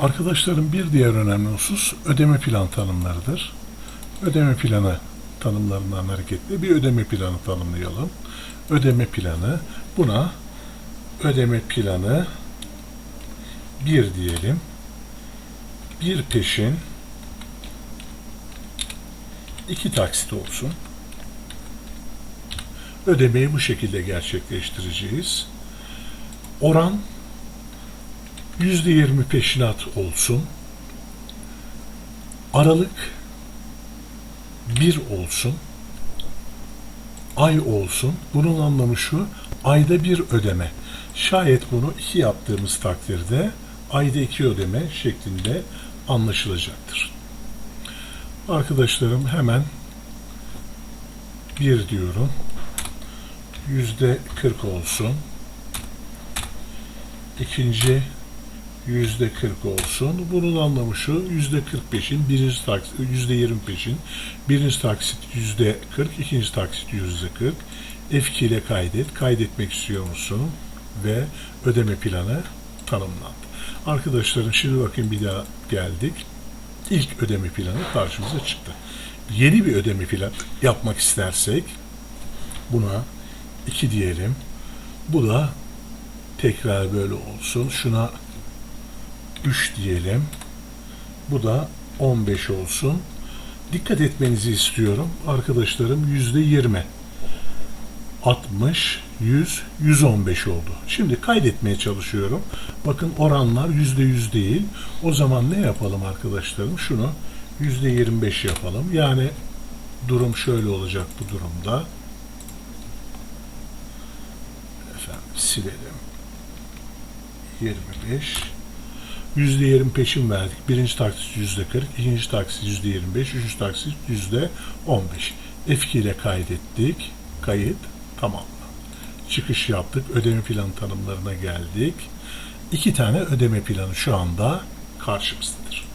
Arkadaşlarım bir diğer önemli husus ödeme plan tanımlarıdır. Ödeme planı tanımlarından hareketle bir ödeme planı tanımlayalım. Ödeme planı buna ödeme planı bir diyelim. Bir peşin iki taksit olsun. Ödemeyi bu şekilde gerçekleştireceğiz. Oran %20 peşinat olsun. Aralık bir olsun. Ay olsun. Bunun anlamı şu. Ayda bir ödeme. Şayet bunu iki yaptığımız takdirde ayda iki ödeme şeklinde anlaşılacaktır. Arkadaşlarım hemen bir diyorum. Yüzde 40 olsun. İkinci yüzde 40 olsun. Bunun anlamı şu, yüzde 45'in birinci taksit, yüzde 25'in birinci taksit yüzde 40, ikinci taksit yüzde 40. F2 ile kaydet. Kaydetmek istiyor musun? Ve ödeme planı tanımlandı. Arkadaşlarım şimdi bakın bir daha geldik. İlk ödeme planı karşımıza çıktı. Yeni bir ödeme planı yapmak istersek buna 2 diyelim. Bu da tekrar böyle olsun. Şuna 3 diyelim. Bu da 15 olsun. Dikkat etmenizi istiyorum. Arkadaşlarım yüzde 20. 60, 100, 115 oldu. Şimdi kaydetmeye çalışıyorum. Bakın oranlar yüzde yüz değil. O zaman ne yapalım arkadaşlarım? Şunu yüzde 25 yapalım. Yani durum şöyle olacak bu durumda. Efendim silelim. 25 yüzde yirmi peşin verdik. Birinci taksit yüzde 40, ikinci taksit yüzde 25, üçüncü taksit yüzde 15. F2 ile kaydettik. Kayıt tamamla. Çıkış yaptık. Ödeme planı tanımlarına geldik. İki tane ödeme planı şu anda karşımızdadır.